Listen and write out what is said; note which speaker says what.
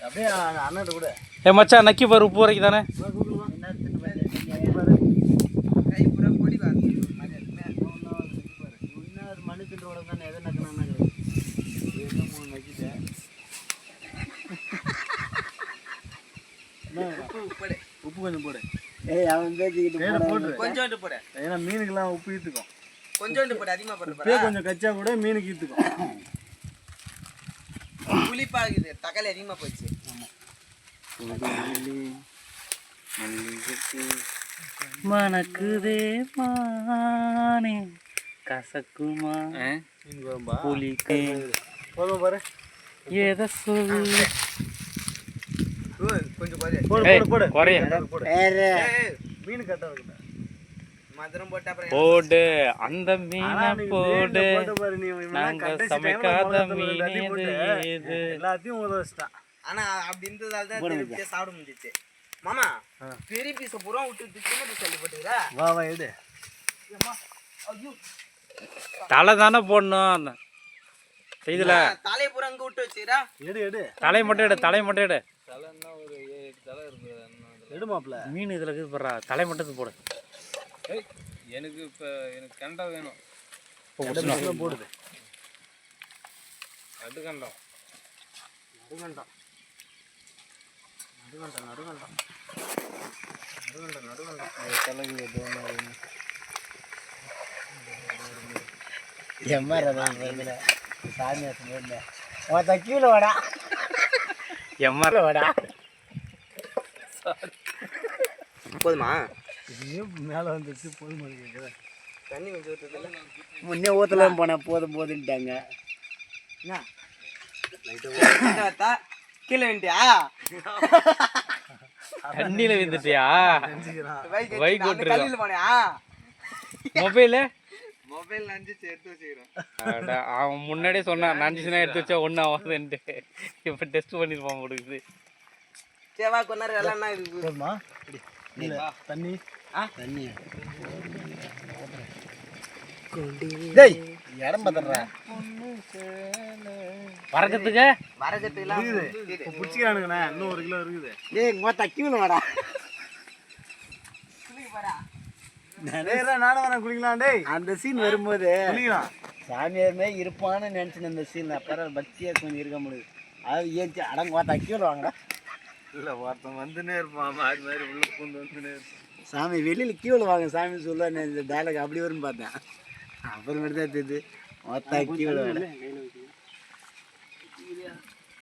Speaker 1: அப்படியே அண்ணன் கூட
Speaker 2: ஏ மச்சான் நக்கி பாரு உப்பு வரைக்கும் தானே?
Speaker 3: உப்பு
Speaker 1: கொஞ்சம் போடு
Speaker 4: ஏய் அவன் பேசிக்கிட்டு
Speaker 3: கொஞ்சோண்டு போடு.
Speaker 1: ஏன்னா மீனுக்கெல்லாம் உப்பு ஈத்துக்கும்
Speaker 3: கொஞ்சோண்டு போடு அதிகமா போடு.
Speaker 1: கொஞ்சம் கச்சா கூட மீனுக்கு ஈத்துக்கும்
Speaker 3: புளிப்பா இருக்குது. தக்காளி அதிகமா போச்சு.
Speaker 2: மணக்குதே மானே கசக்குமா? புளிக்கே.
Speaker 1: போதும் பாரு.
Speaker 2: எதை சொல்லு?
Speaker 3: கொஞ்சம் போடு
Speaker 1: மீன் கரெக்டாக இருக்குடா.
Speaker 2: போடு அந்த மீனை போடு. நாங்க சமைக்காத மீன் ஏது
Speaker 1: எல்லாத்தையும் ஊற வச்சிட்டான்.
Speaker 3: ஆனா அப்படி இருந்ததால தான் திருப்பி சாப்பிட முடிஞ்சிச்சு. மாமா பெரிய பீஸ பூரா விட்டு சின்ன பீஸ் அள்ளி போட்டுக்கிறா?
Speaker 1: வா வா எடு.
Speaker 2: தலை தானே போடணும். அந்த இதுல
Speaker 3: தலையை பூரா அங்க விட்டு வச்சுக்கிறா?
Speaker 1: எடு எடு.
Speaker 2: தலை மட்டும் எடு தலை மட்டும் எடு.
Speaker 1: எடு மாப்ள
Speaker 2: மீன் இதுல இருக்குது பாரு தலை மட்டும் போடு.
Speaker 5: எனக்கு இப்போ எனக்கு கண்டா வேணும்.
Speaker 1: போடுது.
Speaker 5: அது கண்டம்
Speaker 1: நடுகண்டம் நடுகண்டம் நடுகண்டம் நடுகண்டம் நடுகண்டம் தலைக்கு எதுவும்
Speaker 4: எம்மா ரதம் வருதுல சாமி சொல்ல ஒருத்த கீழே வாடா.
Speaker 2: எம்மா
Speaker 4: வாடா.
Speaker 3: போதுமா?
Speaker 1: இன்னும் மேலே வந்துச்சு போதும் கேட்குறேன்
Speaker 3: தண்ணி கொஞ்சம் ஊற்றுதில்ல
Speaker 4: முன்னே ஊத்தலாம் போனேன் போதும் போதுன்ட்டாங்க.
Speaker 3: கீழே வந்துட்டியா
Speaker 2: தண்ணியில விந்துட்டியா
Speaker 3: பைக். கல்லில் போனியா?
Speaker 2: மொபைலு?
Speaker 3: மொபைல் நஞ்சிச்சு எடுத்து வச்சுக்கிறேன்.
Speaker 2: அவன் முன்னாடியே சொன்னான் நஞ்சுனா எடுத்து வச்சா ஒன்றும் ஆகாதுன்ட்டு. இப்போ டெஸ்ட் பண்ணிருப்பான் கொடுக்குது
Speaker 3: சரி வா கொஞ்ச நேரம் எல்லாம் இருக்குது
Speaker 1: போதுமா இல்லை தண்ணி.
Speaker 4: தண்ணி. டேய் இடம் பத்தறா
Speaker 2: வரக்கத்துக்கு
Speaker 3: வரகத்துக்குலாம்
Speaker 1: இப்போ பிடிச்சிக்கிறானுங்கண்ணே. இன்னும் ஒரு கிலோ இருக்குது.
Speaker 4: டேய் ஒருத்த கீழே வாடா
Speaker 1: டேய் இருடா, நானும் வரேன். குளிக்கலாம் டேய்.
Speaker 4: அந்த சீன் வரும்போது
Speaker 1: குளிக்கலாம்.
Speaker 4: சாமியாருமே இருப்பான்னு நினச்சின அந்த சீன் அப்புறம் பக்தியா கொஞ்சம் இருக்க முடியுது. அது ஏற்றி அடங்க ஒருத்த கீழே வாங்கடா
Speaker 5: இல்லை ஒருத்தன் வந்துனே இருப்பான் மாறி மாறி உள்ள பூந்து வந்துனே இருப்பான்
Speaker 4: சாமி வெளியில் கீழே வாங்க சாமி சொல்ல இந்த டைலாக் அப்படி வரும்னு பார்த்தேன் அப்புறமேட்டு தான் தெரியுது ஒருத்த கீழே